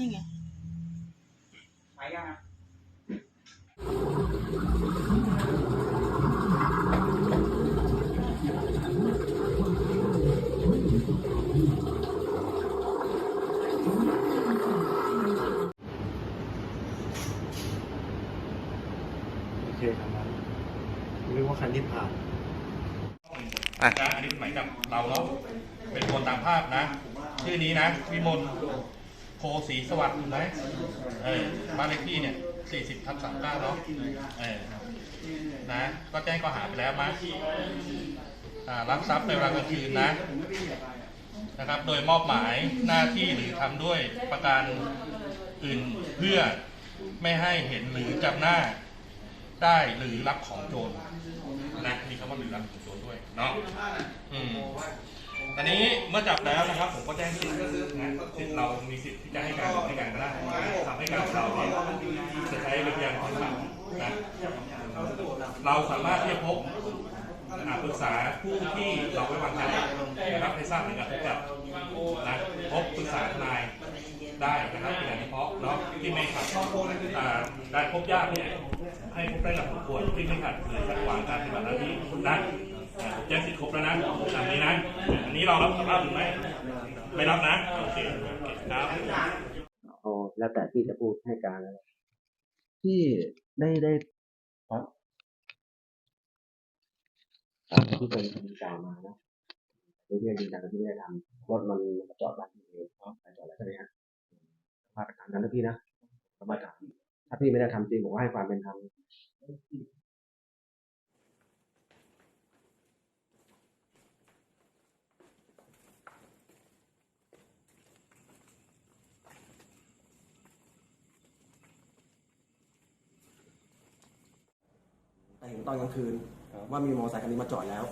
นี่ไงไปยังอะโอเคทำนั้นเรียกว่าคันที่ผ่านนะอันนี้หมายกับเราเนาะเป็นคนตามภาพนะ ชื่อนี้นะ วิมล โพสีสวัสดิ์ถูกไหมเออบ้านเลขที่เนี่ย40ทับ39เนาะเออนะ ก็แจ้งข้อหาไปแล้วมั้ยรับทรัพย์ในเวลากลางคืนนะนะครับ โดยมอบหมายหน้าที่หรือทำด้วยประการอื่นเพื่อไม่ให้เห็นหรือจำหน้าได้หรือรับของโจรนะมีคำว่าหรือรับของโจรด้วยเนาะอืม ตอนนี้เมื่อจับแล้วนะครับ ผมก็แจ้งสิทธิ์นะสิทธิ์เรามีสิทธิ์ที่จะให้การหรือไม่ให้การก็ได้ทำให้การเราเนี่ยจะใช้เป็นพยานหลักฐานนะเราสามารถที่จะพบอ่าปรึกษาผู้ที่เราไว้วางใจนะครับให้ทราบในการพบกับนะพบปรึกษาทนายได้นะครับเป็นอย่างเฉพาะเนาะที่ไม่ขัดอ่าการพบญาติเนี่ยให้พบได้หลักสมควรที่ไม่ขัดหรือขัดขวางการปฏิบัติหน้าที่ได้ แจ้งสิทธิ์ครบแล้วนะตามนี้นะ อันนี้เรารับสภาพหรือไม่ ไม่รับนะ โอเคโอเครับอ๋อแล้วแต่ที่จะพูดให้การ ที่ได้ได้ครับที่เป็นคำกล่าวมานะที่เรียนยืนยันว่าที่ไม่ได้ทำรถมันจอดบ้านที่เองเนาะไปจอดแล้วใช่ไหมฮะมาตรฐานนั้นนะพี่นะมาตรฐานถ้าพี่ไม่ได้ทำจริงผมก็ให้ความเป็นธรรม เห็นตอนกลางคืน ว่ามีมอเตอร์ไซค์คันนี้มาจอดแล้ว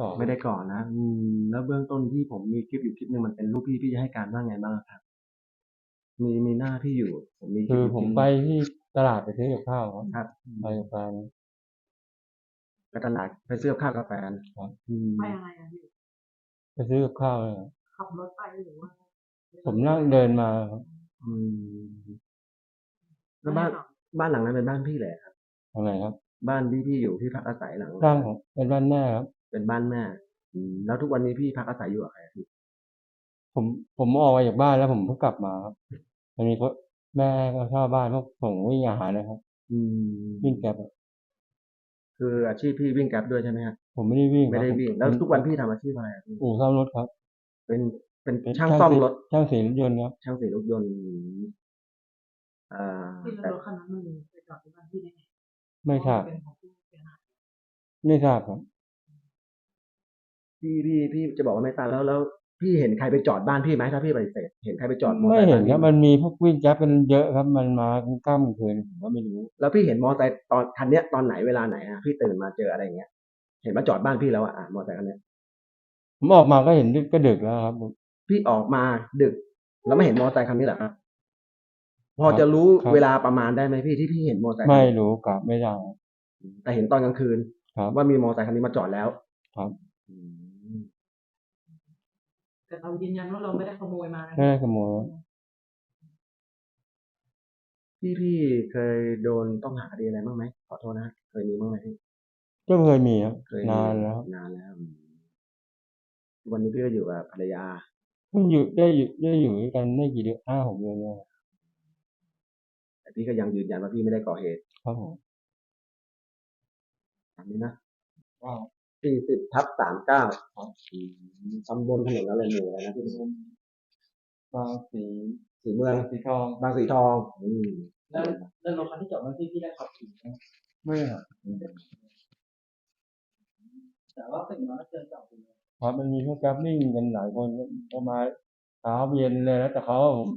ก่อนไม่ได้ก่อนนะอืมแล้วเบื้องต้นที่ผมมีคลิปอยู่คลิปหนึงมันเป็นรูปพี่พี่จะให้การว่าไงบ้างครับ มีมีหน้าพี่อยู่ ผมมีลิปคืออยู่ผมคลิไปหนึ่งที่ตลาดไปซื้อกับข้าวครับครับไปกับแฟนไปตลาดไปซื้อกับข้าวกาแฟนครับอืมไปอะไรอะพี่ไปซื้อกับข้าวเลยครับขับรถไปหรือว่าผมนั่งเดินมาครับอืมแล้วบ้านบ้านหลังนั้นเป็นบ้านพี่แหละครับทางไหนครับ บ้านที่พี่อยู่ที่พักอาศัยหลังร่างของเป็นบ้านแม่ครับ เป็นบ้านแม่อืมแล้วทุกวันนี้พี่พักอาศัยอยู่กับใครอะพี่ผมผมออกมาจากบ้านแล้วผมเพิ่งกลับมาครับอันนี้ก็แม่ก็เช่าบ้านพวกผมวิ่งอาหารนะครับ อืมวิ่งแกร็บอะคืออาชีพพี่วิ่งแกร็บด้วยใช่ไหมครับผมไม่ได้วิ่งครับไม่ได้วิ่งผมแล้วทุกวันพี่ทำอาชีพอะไรอะพี่อู่ซ่อมรถครับเป็นเป็นเป็นช่างซ่อมรถช่างสีรถยนต์ครับช่างสีรถยนต์อ่าพี่แต่รถคันนั้นมันไปจอดที่บ้านพี่ได้ไงไม่ทราบเป็นของผู้เสียหายไม่ทราบครับ พี่พี่พี่จะบอกว่าไม่ตายแล้วแล้วพี่เห็นใครไปจอดบ้านพี่ไหมถ้าพี่ปฏิเสธเห็นใครไปจอดมอเตอไม่ร์ไซค์เห็นบ้าครับพี่มันมีพวกวิ่งแก๊ปเป็นเยอะครับมันมากลางค่ำกลางคืนผมก็ไม่รู้แล้วพี่เห็นมอเตอร์ไซค์ตอนคันเนี้ยตอนไหนเวลาไหนอะพี่ตื่นมาเจออะไรอย่างเงี้ย เห็นมาจอดบ้านพี่แล้วอะอะมอเตอร์ไซค์คันเนี้ยผมออกมาก็เห็นก็ดึกแล้วครับพี่ออกมาดึก แล้วไม่เห็นมอเตอร์ไซค์คันนี้เหรอครับพอจะรู้ครับ เวลาประมาณได้ไหมพี่ที่พี่เห็นมอเตอร์ไซค์คันไม่นี้รู้กลับไม่ได้แต่เห็นตอนกลางคืน ครับว่ามีมอเตอร์ไซค์คันนี้มาจอดแล้ว ครับ อืม แต่เรายืนยันว่าเราไม่ได้ขโมยมานะไม่ได้ขโมยพี่พี่เคยโดนต้องหาคดีอะไรบ้างไหมขอโทษนะเคยมีบ้างไหมพี่ก็เคยมีครับเคยมีนานแล้วครับนานแล้วอืมวันนี้พี่ก็อยู่กับภรรยาเพิ่งอยู่ได้อยู่ได้อยู่ด้วยกันไม่กี่เดือนห้าหกเดือนเนี่ยพี่ก็ยังยืนยันว่าพี่ไม่ได้ก่อเหตุครับผมตามนี้นะว้าว สี่สิบทับสามเก้าตำบลถนนอะไรหมู่อะไรนะพี่บางสีสีเมืองสีทองบางสีทอง อืมแล้วแล้วรถคันที่จอดมันที่พี่ได้ขับขี่ไหมไม่ครับแต่ว่าเป็นมาเจอจอดอยู่ครับมันมีพวกแก๊ปนิ่งกันหลายคนก็มาเช้าเย็นเลยแล้วแต่เขาผม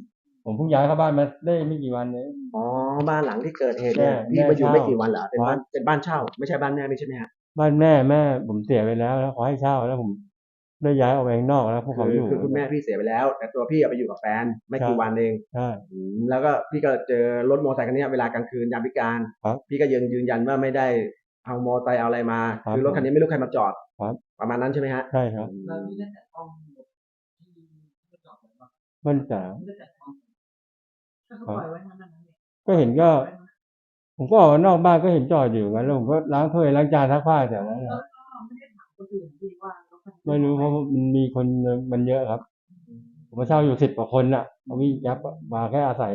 ผมเพิ่งย้ายเข้าบ้านมาได้ไม่กี่วันเองอ๋อบ้านหลังที่เกิดเหตุเนี่ยแม่พี่มาอยู่แม่ไม่เช่ากี่วันเหรอเป็นบ้านครับเป็นบ้านเช่า ไม่ใช่บ้านแม่ไม่ใช่ไหมฮะบ้านแม่แม่ ผมเสียไปแล้วแล้วเขาให้เช่าแล้วผมได้ย้ายออกไปข้างนอกแล้วพวกเขาคืออยู่ คือคุณแม่พี่เสียไปแล้ว แต่ตัวพี่อะไปอยู่กับแฟนไม่กี่ใช่วันเองใช่อืมแล้วก็พี่ก็เจอรถมอเตอร์ไซค์คันเนี้ยเวลากลางคืนยามพิการ ครับพี่ก็ยืนยืนยันว่าไม่ได้เอามอเตอร์ไซค์เอาอะไรมาครับคือรถคันนี้ไม่รู้ใครมาจอดครับ ประมาณนั้นใช่ไหมฮะใช่ครับอืมแล้วพี่ได้แต่ต้องที่ที่จอดไว้ปะมันจะไม่ได้แต่ต้องถ้าเขาปล่อยไว้นานๆเนี่ยก็เห็นก็ ผมก็ออกมานอกบ้านก็เห็นจอดอยู่กันแล้วผมก็ล้างถ้วยล้างจานซักผ้าแต่นั้นเอนะอก็ไม่ได้ถามคนอื่นที่ว่ารถคันนี้ไม่รู้เพราะมันมีคนมันเยอะครับ ผมมาเช่าอยู่สิบกว่าคนน่ะเขาวิ่งยับมาแค่อาศัย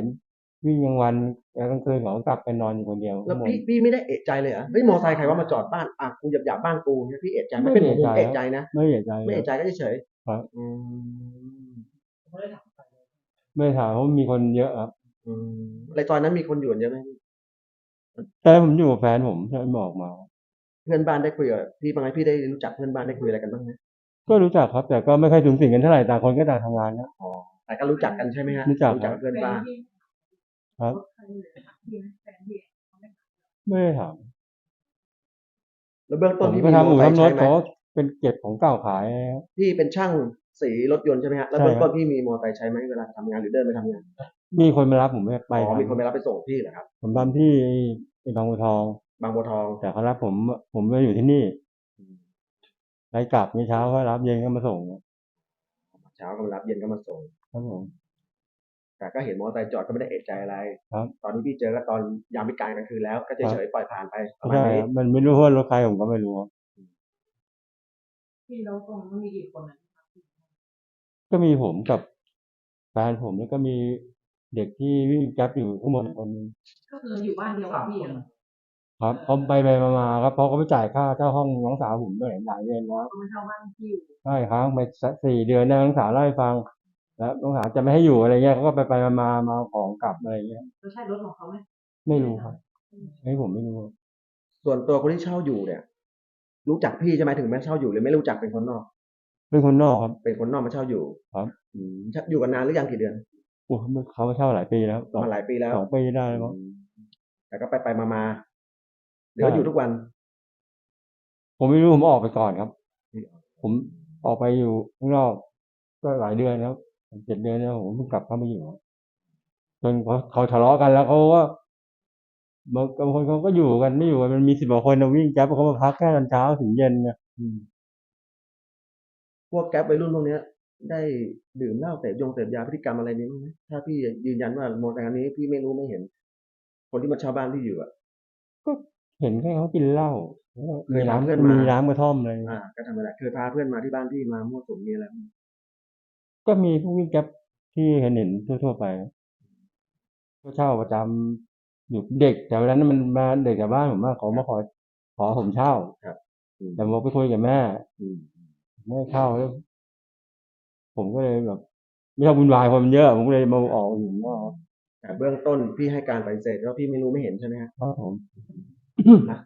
วิ่งกลางวันแล้วกลางคืนเขากลับไปนอนอยู่คนเดียวแล้วข้างบนพี่พี่ไม่ได้เอะใจเลยเหรอเฮ้ยมอเตอร์ไซค์ใครว่ามาจอดบ้านอะกูหยับหยับบ้านกูเนี่ยพี่เอะใจไหมไม่เป็นผมเอะใจผมเอะใจนะไม่เห็นใจไม่เอะใจก็เฉยๆครับอืมไม่ได้ถามใครเลยไม่ถามเพราะมีคนเยอะครับ อืมในซอยนั้นมีคนอยู่เยอะไหม แต่ผมอยู่กับแฟนผมใช่บอกมา เพื่อนบ้านได้คุยกับพี่บ้างไหมพี่ได้รู้จักเพื่อนบ้านได้คุยอะไรกันบ้างไหมก็รู้จักครับ แต่ก็ไม่ค่อยสูงสิงกันเท่าไหร่ต่างคนก็ต่างทำงานนะแต่ก็รู้จักกันใช่ไหมฮะรู้จักรู้จักกับเพื่อนบ้านครับรถคันนี้ถามพี่นะแฟนพี่ไม่ได้ถามแล้วเบื้องผต้นมพี่ก็มีทำอู่มอเตอร์ไซทำรค์ถใช้ไหมเขาเป็นเก็บของเก่าขายนะครับพี่เป็นช่าง สีรถยนต์ใช่ไหมฮะแล้วใช่เบื้องครับต้นพี่มีมอเตอร์ไซค์ใช้ไหมเวลาทำงานหรือเดินไปทำงานมีคนมารับผมไปไปอ๋อครับมีคนไปรับไปส่งพี่เหรอครับผมทำที่ไอ้บางบัวทอง บางบัวทอง แต่เขารับผมผมมาอยู่ที่นี่ไปกลับเมื่อเช้าก็รับเย็นก็มาส่งเช้าก็มารับเย็นก็มาส่ง ครับผม แต่ก็เห็นมอเตอร์ไซค์จอดก็ไม่ได้เอะใจอะไรครับตอนนี้พี่เจอก็ตอนยามวิกาลกลางคืนแล้ว ก็เฉยๆปล่อยผ่านไปประมาณใช่นี้ครับมันไม่รู้ว่ารถใครผมก็ไม่รู้ครับพี่เราตรงมันมีกี่คนนะ ก็มีผมกับแฟนผมแล้วก็มีเด็กที่วิ่งแก๊ปอยู่ข้างบนคนหนึงก็คืออยู่บ้านเดียวกับพี่อะครับเขาไปไปมาๆครับเพราะเขาไปจ่ายค่าเช่าห้องน้องสาวผมด้วยหลายเดือนแล้วเขามาเช่าบ้านพี่อยู่ใช่ค้างไปสักสี่เดือนนะน้องสาวเล่าให้ฟัง แล้วน้องสาวจะไม่ให้อยู่อะไรเงี้ยเขาก็ไปไปมามามาเอาของกลับอะไรเงี้ยแล้วใช่รถของเขาไหมไม่รู้ครับให้ผมไม่รู้ครับส่วนตัวคนที่เช่าอยู่เนี่ย รู้จักพี่ใช่ไหมถึงแม้เช่าอยู่หรือไม่รู้จักเป็นคนนอก เป็นคนนอกครับ เป็นคนนอกมาเช่าอยู่ครับ อืมอยู่กันนานหรือยังกี่เดือนโอ้เขามาเช่าหลายปีแล้วสองมาหลายปีแล้วสองปีได้แล้วมั้งแต่ก็ไปไปมามาเดี๋ยวใช่อยู่ทุกวัน ผมไม่รู้ผมออกไปก่อนครับ ผมออกไปอยู่ข้างนอกก็หลายเดือนแล้วเจ็ดเดือนแล้วผมเพิ่งกลับเข้ามาอยู่จนเขาเขาทะเลาะกันแล้วเขาก็บางบางคนเขาก็อยู่กันไม่อยู่กันมันมีสิบกว่าคนนะวิ่งแก๊ปเขามาพักแค่ตอนเช้าถึงเย็นนะ พวกแก๊ปวัยรุ่นพวกเนี้ย ได้ดื่มเหล้าเสพยงเสพยาพฤติกรรมอะไรนี้บ้างไหมถ้าพี่ยืนยันว่ามอเตอร์ไซค์คันนี้พี่ไม่รู้ไม่เห็น คนที่มาเช่าบ้านพี่อยู่อะเห็นแค่เขากินเหล้าแล้วก็เคมียพาน้ำเพื่อนมามีมีน้ำกระท่อมอะไรอ่าก็ธรรมดาเคยพาเพื่อนมาที่บ้านพี่มามั่วสุมมีอะไรบ้างก็มีพวกวิ่งแก๊ปที่เห็นเห็นทั่วๆไปก็เช่าประจำอยู่เด็กแต่วันนั้นมันมาเด็กจากบ้านผมมาขอมาขอขอผมเช่าอืมแต่ผมไปคุยกับแม่อืม ไม่ให้เข้าแล้วผมก็เลยแบบ ไม่ชอบวุ่นวายคนมันเยอะผมก็เลยมาออกอยู่ข้างนอกแต่เบื้องต้นพี่ให้การปฏิเสธว่าพี่ไม่รู้ไม่เห็นใช่ไหมฮะครับผมนะ